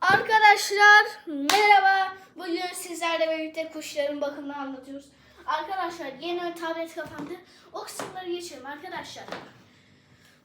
Arkadaşlar merhaba. Bugün sizlerle birlikte kuşların bakımını anlatıyoruz. Arkadaşlar yeni tablet kapandı. O kısımları geçelim arkadaşlar.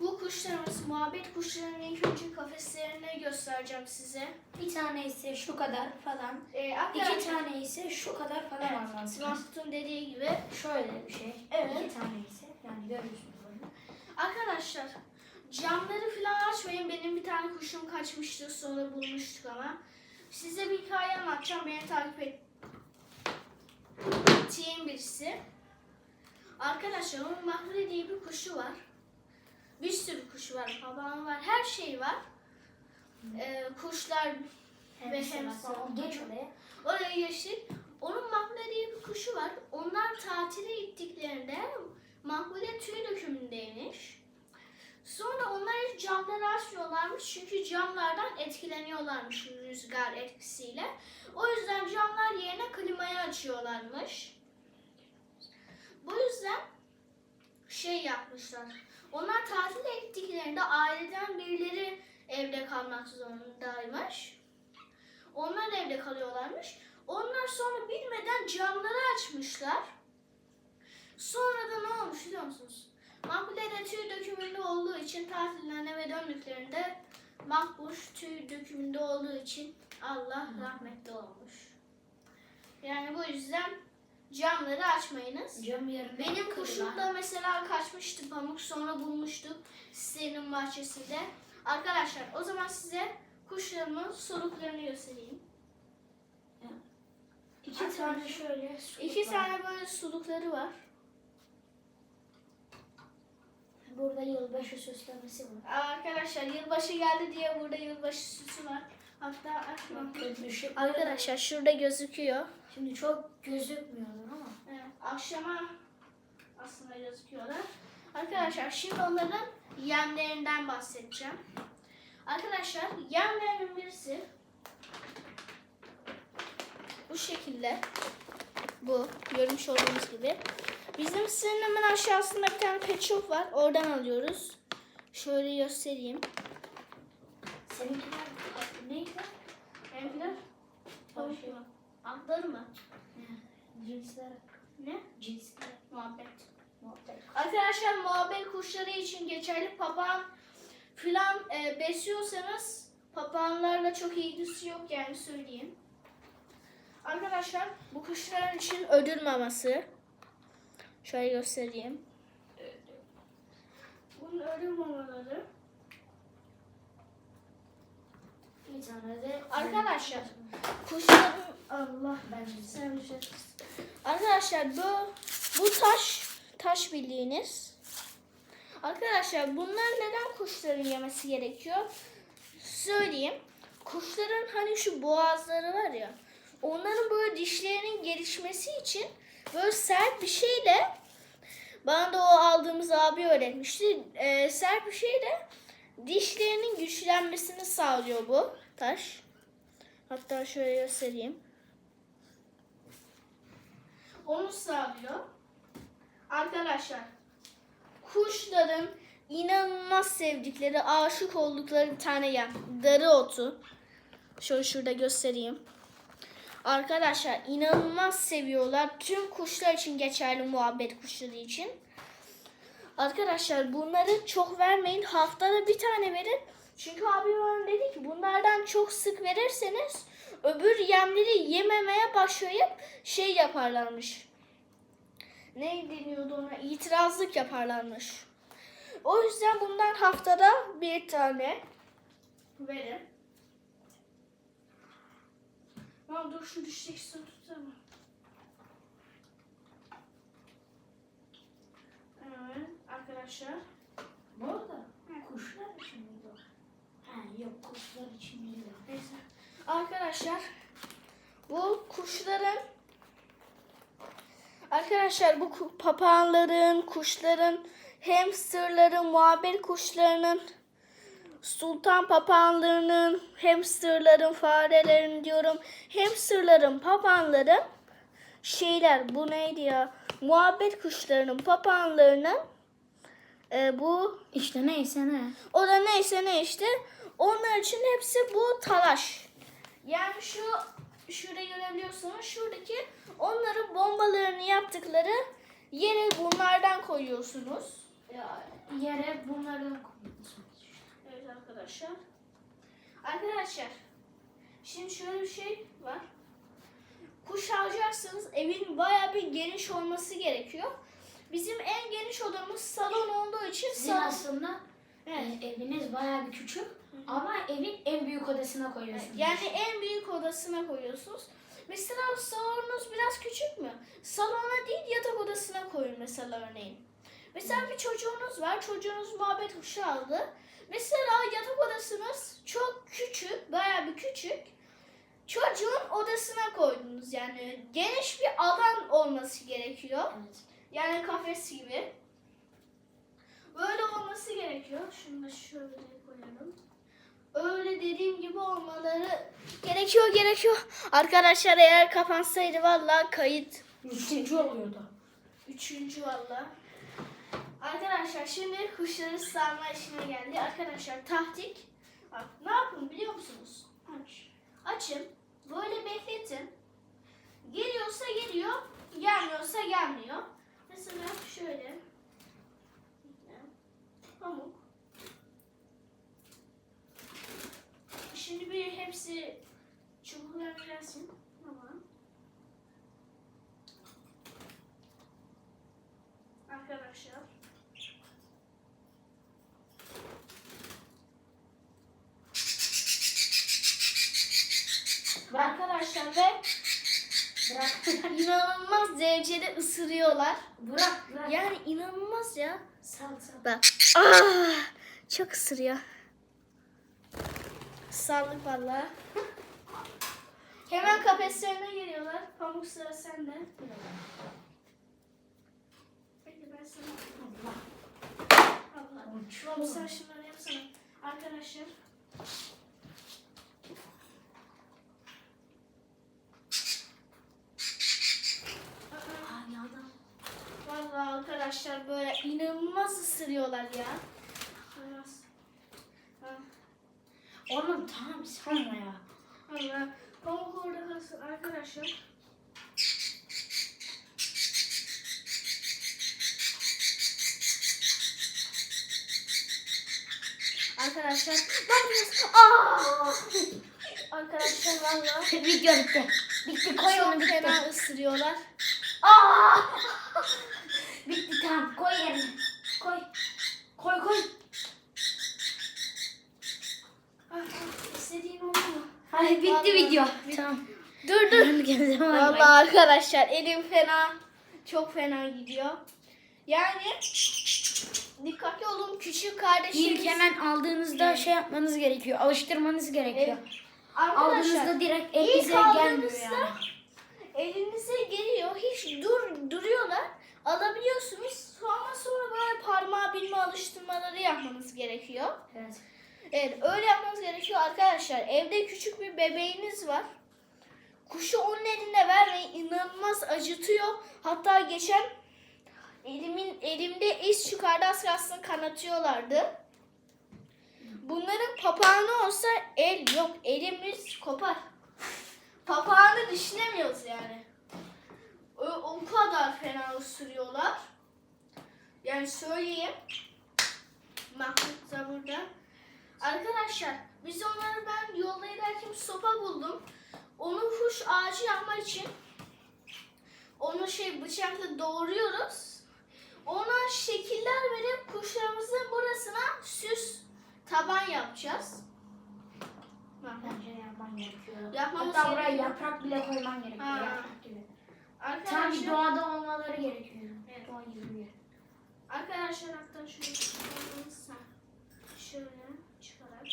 Bu kuşlarımız muhabbet kuşlarının ilk önce kafeslerini göstereceğim size. Bir tane ise şu kadar falan. Ee, İki tane ise şu kadar falan Evet, anlatsın. Mahmut'un dediği gibi. Şöyle bir şey. Evet. İki tane ise yani görüyorsunuz. Arkadaşlar camları falan açmayın. Benim bir tane kuşum kaçmıştı sonra bulmuştuk ama. Size bir hikaye anlatacağım. Beni takip ettiğim birisi. Arkadaşlar onun Mahmure diye bir kuşu var. Bir sürü kuşu var. Papağanı var. Her şey var. Ee, kuşlar Hem Ve hem Geç oraya. Oraya geçtik. Onun Mahmule diye bir kuşu var. Onlar tatile gittiklerinde Mahmule tüy dökümündeymiş. Sonra onlar hiç açmıyorlarmış çünkü camlardan etkileniyorlarmış rüzgar etkisiyle. O yüzden camlar yerine klimayı açıyorlarmış. Bu yüzden şey yapmışlar. Onlar tatile gittiklerinde aileden birileri evde kalmak zorundaymış. Onlar evde kalıyorlarmış. Onlar sonra bilmeden camları açmışlar. Sonra da ne olmuş biliyor musunuz? Makbule de tüy dökümünde olduğu için tatilden eve döndüklerinde Makbuş tüy dökümünde olduğu için Allah rahmetli olmuş. Yani bu yüzden camları açmayınız. Cam yarım. Benim kuşum da mesela kaçmıştı pamuk sonra bulmuştuk sitenin bahçesinde. Arkadaşlar o zaman size kuşlarımın soluklarını göstereyim. İki tane şöyle. İki suluk var. tane böyle sulukları var. Burada yılbaşı süslemesi var. Arkadaşlar yılbaşı geldi diye burada yılbaşı süsü var. Hatta. Bakın ışık. Arkadaşlar şurada gözüküyor. Şimdi çok gözükmüyorlar ama. Evet, akşama aslında gözüküyorlar. Arkadaşlar şimdi onların yemlerinden bahsedeceğim. Arkadaşlar yemlerin birisi bu şekilde. Bu görmüş olduğunuz gibi. Bizim hemen aşağısında bir tane pet shop var. Oradan alıyoruz. Şöyle göstereyim. Seninkiler neydi? Benimkiler tavuk mu? Atları mı? Cinsler. Ne? Cinsler. Muhabbet. Muhabbet. Arkadaşlar muhabbet kuşları için geçerli papağan filan e, besliyorsanız papağanlarla çok ilgisi yok yani söyleyeyim. Arkadaşlar bu kuşların için ödül maması. Şöyle göstereyim. Bunun ödül mamaları. Bir tane de. Arkadaşlar kuşların Allah Bence sen bir şey- Arkadaşlar bu bu taş taş bildiğiniz. Arkadaşlar bunlar neden kuşların yemesi gerekiyor? Söyleyeyim. Kuşların hani şu boğazları var ya. Onların böyle dişlerinin gelişmesi için böyle sert bir şeyle bana da o aldığımız abi öğretmişti. Ee, sert bir şeyle dişlerinin güçlenmesini sağlıyor bu taş. Hatta şöyle göstereyim. Onu sağlıyor. Arkadaşlar kuşların inanılmaz sevdikleri, aşık oldukları bir tane yem. Darı otu. Şöyle şurada göstereyim. Arkadaşlar inanılmaz seviyorlar. Tüm kuşlar için geçerli muhabbet kuşları için. Arkadaşlar bunları çok vermeyin. Haftada bir tane verin. Çünkü abi bana dedi ki bunlardan çok sık verirseniz öbür yemleri yememeye başlayıp şey yaparlarmış. Ne deniyordu ona? İtirazlık yaparlarmış. O yüzden bundan haftada bir tane verin. Ya dur şu düşecek su tutsana. Evet arkadaşlar. Bu arada kuşlar için miydi? Ha yok kuşlar için değil. Neyse. Arkadaşlar bu kuşların Arkadaşlar bu papağanların, kuşların, hamsterların, muhabbet kuşlarının, sultan papağanlarının, hamsterların, farelerin diyorum, hamsterların, papağanların şeyler bu neydi ya? Muhabbet kuşlarının, papağanlarının e, bu İşte neyse ne. o da neyse ne işte onlar için hepsi bu talaş. Yani şu şurada görebiliyorsunuz. Şuradaki onların bombalarını yaptıkları yere bunlardan koyuyorsunuz. Yani Yere bunlardan koyuyorsunuz. Evet arkadaşlar. Arkadaşlar. Şimdi şöyle bir şey var. Kuş alacaksanız evin bayağı bir geniş olması gerekiyor. Bizim en geniş odamız salon olduğu için Sizin salon. aslında Evet. e, eviniz bayağı bir küçük ama evin en büyük odasına koyuyorsunuz. Yani en büyük odasına koyuyorsunuz. Mesela salonunuz biraz küçük mü? Salona değil yatak odasına koyun mesela örneğin. Mesela bir çocuğunuz var. Çocuğunuz muhabbet kuşu aldı. Mesela yatak odasınız çok küçük, bayağı bir küçük. Çocuğun odasına koydunuz yani. Geniş bir alan olması gerekiyor. Evet. Yani kafes gibi. Böyle olması gerekiyor. Şunu da şöyle koyalım. Öyle dediğim gibi olmaları gerekiyor gerekiyor. Arkadaşlar eğer kapansaydı vallahi kayıt. Üçüncü oluyordu. Üçüncü valla. Arkadaşlar şimdi kuşları sarma işine geldi. Arkadaşlar tahtik. Bak, ne yapın biliyor musunuz? Aç. Açın. Böyle bekletin. Geliyorsa geliyor. Gelmiyorsa gelmiyor. Mesela şöyle. Pamuk. Şimdi bir hepsi çubuklar gelsin. Tamam. Arkadaşlar. Arkadaşlar ve Bırak. inanılmaz derecede ısırıyorlar. Bırak. Bırak. Yani inanılmaz ya. Sal sal. Bak. Ah, çok ısırıyor. Saldık valla. Hemen kafeslerine geliyorlar. Pamuk sıra sende. Peki ben sana... Allah. Pamuk sen şunları yapsana. Arkadaşlar. Ay adam. Valla arkadaşlar böyle inanılmaz ısırıyorlar ya. Ha. Oğlum tamam sanma ya. Allah. Pamuk orada kalsın arkadaşlar. Arkadaşlar bakınız. Aa! Arkadaşlar valla Video bitti. Bitti koy onu çok bitti. fena ısırıyorlar. Aa! Bitti tamam koy yerine. Koy. Koy koy. Ah, ah, İstediğin oldu mu? Hayır bitti Vallahi video. bitti. Tamam. Dur dur. Valla arkadaşlar elim fena. Çok fena gidiyor. Yani dikkatli olun küçük kardeşlerimiz. İlk hemen aldığınızda Evet. şey yapmanız gerekiyor. Alıştırmanız gerekiyor. Arkadaşlar Aldığınızda direkt elinize gelmiyor yani. elinize geliyor. Hiç dur duruyorlar. Alabiliyorsunuz. Sonra sonra böyle parmağı bilme alıştırmaları yapmanız gerekiyor. Evet. Evet öyle yapmanız gerekiyor arkadaşlar. Evde küçük bir bebeğiniz var. Kuşu onun eline vermeyin. inanılmaz acıtıyor. Hatta geçen elimin elimde iz çıkardı. Az kalsın kanatıyorlardı. Bunların papağanı olsa el yok. Elimiz kopar. Papağanı düşünemiyoruz yani. O, kadar fena ısırıyorlar. Yani söyleyeyim. Mahmut da burada. Arkadaşlar biz onları ben yolda giderken sopa buldum. Onu kuş ağacı yapmak için onu şey bıçakla doğruyoruz. Ona şekiller verip kuşlarımızın burasına süs taban yapacağız. Bence yapman gerekiyor. Yapmamız Hatta buraya gerekiyor. yaprak bile koyman gerekiyor. Ha. Yaprak gibi. Tam bir doğada olmaları gerekiyor. Evet. Doğa gibi bir yer. arkadaşlar hatta şöyle çıkarırsa şöyle çıkarak.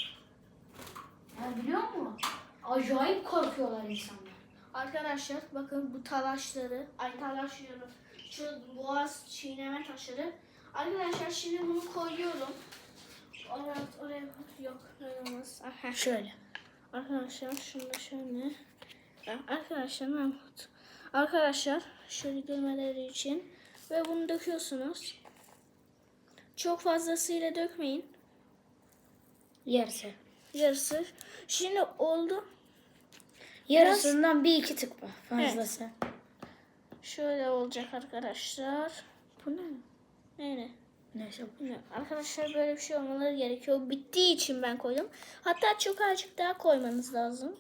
Ya biliyor musun? Acayip korkuyorlar insanlar. Arkadaşlar bakın bu talaşları, ay talaş diyorum. Şu boğaz çiğneme taşları. Arkadaşlar şimdi bunu koyuyorum. Oraya, oraya yok olmaz. Aha. Şöyle. Arkadaşlar şunu da şöyle. Arkadaşlar Mahmut. Arkadaşlar şöyle görmeleri için ve bunu döküyorsunuz. Çok fazlasıyla dökmeyin. Yarısı. Yarısı. Şimdi oldu. Yarısından bir iki tık var fazlası. Şöyle olacak arkadaşlar. Bu ne? Neyle? Neyse. Arkadaşlar böyle bir şey olmaları gerekiyor. Bittiği için ben koydum. Hatta çok azıcık daha koymanız lazım.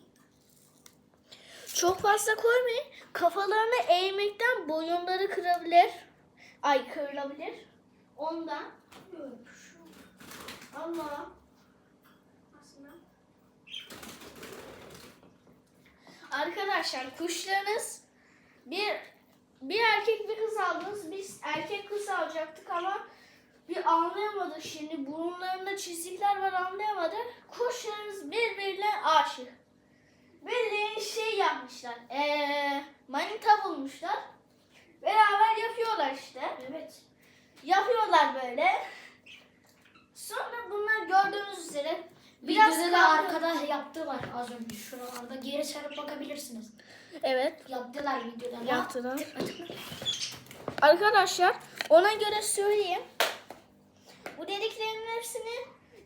Çok fazla koymayın. Kafalarını eğmekten boyunları kırabilir. Ay kırılabilir. Ondan. Allah. Aslında. Arkadaşlar kuşlarınız bir bir erkek bir kız aldınız. Biz erkek kız alacaktık ama bir anlayamadık şimdi. Burunlarında çizikler var anlayamadık. Kuşlarımız birbirine aşık. Bildiğin şey yapmışlar. Ee, manita bulmuşlar. Beraber yapıyorlar işte. Evet. Yapıyorlar böyle. Sonra bunlar gördüğünüz üzere biraz Videoda da kavga- arkada yaptılar az önce şuralarda. Geri sarıp bakabilirsiniz. Evet. Yaptılar videoda. Yaptılar. Arkadaşlar ona göre söyleyeyim. Bu dediklerimin hepsini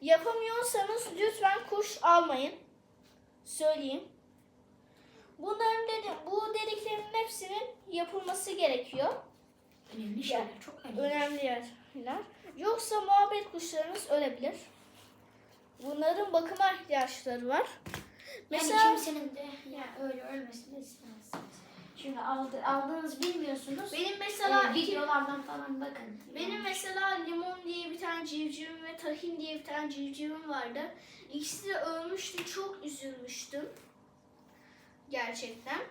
yapamıyorsanız lütfen kuş almayın. Söyleyeyim. Bunların dedi, bu dediklerimin hepsinin yapılması gerekiyor. Önemli şeyler. Çok önemli. Önemli yerler. Yoksa muhabbet kuşlarınız ölebilir. Bunların bakıma ihtiyaçları var. Mesela yani kimsenin de yani öyle ölmesini istemezsiniz. Şimdi aldı, aldığınız bilmiyorsunuz. benim mesela Ee, videolardan falan bakın. Benim mesela limon diye bir tane civcivim ve tahin diye bir tane civcivim vardı. İkisi de ölmüştü. Çok üzülmüştüm. Gerçekten.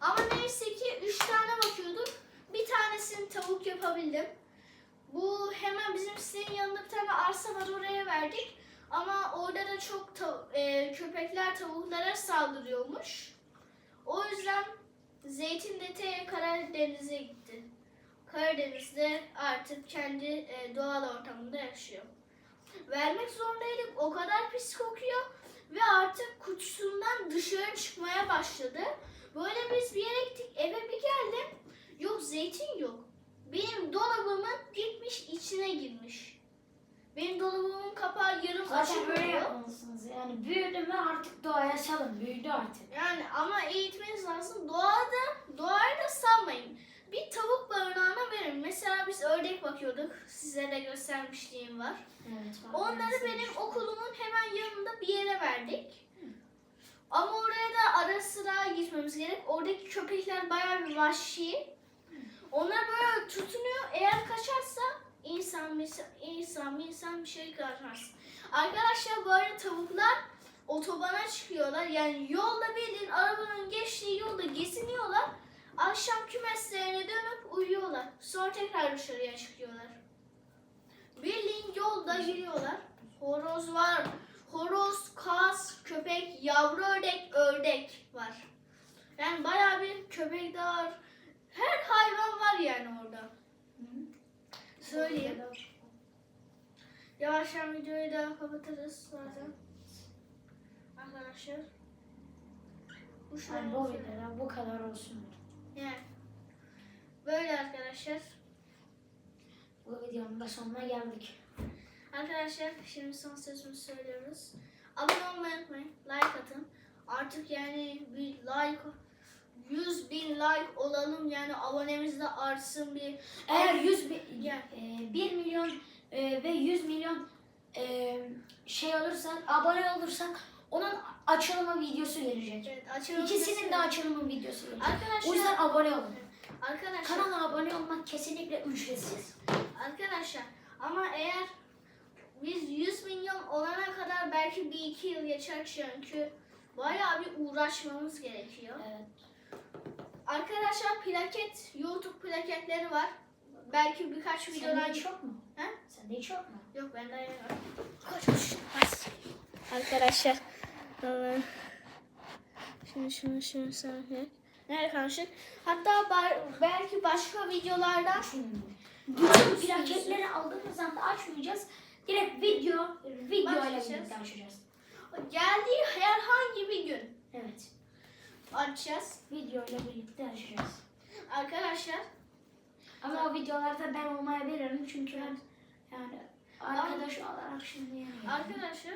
Ama neyse ki üç tane bakıyorduk. Bir tanesini tavuk yapabildim. Bu hemen bizim sitenin yanında bir tane arsa var oraya verdik. Ama orada da çok tav- e, köpekler tavuklara saldırıyormuş. O yüzden Zeytin Dete Karadeniz'e gitti. Karadeniz'de artık kendi e, doğal ortamında yaşıyor. Vermek zorundaydık. O kadar pis kokuyor ve artık kutusundan dışarı çıkmaya başladı. Böyle biz bir yere gittik eve bir geldim. Yok zeytin yok. Benim dolabımın gitmiş içine girmiş. Benim dolabımın kapağı yarım Zaten açık böyle yapmalısınız. Yani büyüdü mü artık doğaya salın. Büyüdü artık. Yani ama eğitmeniz lazım. Doğada, doğayı da salmayın. Bir tavuk barınağına verin. Mesela biz ördek bakıyorduk. Size de göstermişliğim var. Evet. Onları benim okulumun hemen yanında bir yere verdik. Ama oraya da ara sıra gitmemiz gerek. Oradaki köpekler bayağı bir vahşi. Onlar böyle tutunuyor. Eğer kaçarsa insan insan insan bir şey kaçmaz. Arkadaşlar arada tavuklar otobana çıkıyorlar. Yani yolda bildiğin arabanın geçtiği yolda geziniyorlar. Akşam kümeslerine dönüp uyuyorlar. Sonra tekrar dışarıya çıkıyorlar. Bildiğin yolda yürüyorlar. Horoz var. Horoz, kaz, köpek, yavru ördek, ördek var. Yani bayağı bir köpek de var. Her hayvan var yani orada. Söyleyeyim. Yavaştan videoyu da kapatırız zaten. Arkadaşlar. Bu Yani bu bu kadar olsun. Yani. Böyle arkadaşlar. Bu videonun da sonuna geldik. Arkadaşlar şimdi son sözümüzü söylüyoruz. Abone olmayı unutmayın. Like atın. Artık yani bir like 100 bin like olalım yani abonemiz de artsın bir. Eğer 100 bin, Gel. e, 1 milyon e, ve 100 milyon e, şey olursak, abone olursak onun açılımı videosu gelecek. Evet, açalım. İkisinin de açılımı videosu gelecek. Arkadaşlar, O yüzden abone olun. arkadaşlar, Kanala abone olmak kesinlikle ücretsiz. arkadaşlar ama eğer biz 100 milyon olana kadar belki bir iki yıl geçer çünkü bayağı bir uğraşmamız gerekiyor. Evet. Arkadaşlar plaket, YouTube plaketleri var. Belki birkaç videodan Sende hiç yok mu? He? Sende hiç yok mu? Yok ben de Koş Arkadaşlar. Allah'ım. Şimdi şunu şunu saniye. Nerede kalmıştık? Hatta bar- belki başka videolarda Bütün plaketleri aldığımız anda açmayacağız. Direkt video, video ile birlikte açacağız. geldiği herhangi bir gün Evet. açacağız. Video ile birlikte açacağız. Arkadaşlar Ama o videolarda ben olmayabilirim çünkü ben yani arkadaş olarak şimdi yani. arkadaşlar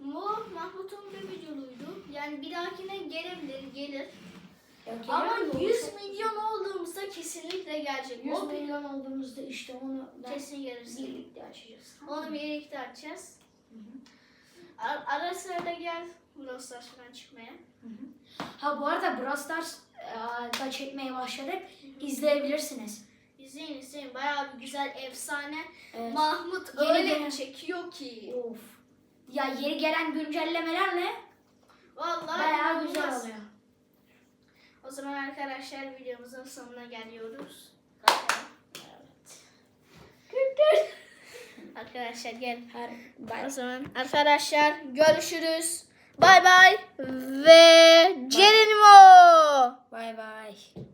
bu Mahmut'un bir videoluydu. Yani bir dahakine gelebilir, gelir. Ya Ama de 100 olsa- milyon olduğumuzda kesinlikle gelecek. 100 O milyon olduğumuzda işte onu kesin gelirsin. birlikte açacağız. Onu birlikte açacağız. Ar- Ara sıra da gel Brawl Stars'tan çıkmaya. Ha bu arada Brawl Stars e, da çekmeye başladık. İzleyebilirsiniz. İzleyin izleyin. Bayağı bir güzel efsane. Evet. Mahmut Yeni öyle gelen- çekiyor ki. Of. Ya yeni gelen güncellemelerle Vallahi bayağı güzel inanılmaz. oluyor. O zaman arkadaşlar videomuzun sonuna geliyoruz. Evet. arkadaşlar gel. Her O zaman arkadaşlar görüşürüz. Bay bay ve Geronimo. Bye bye.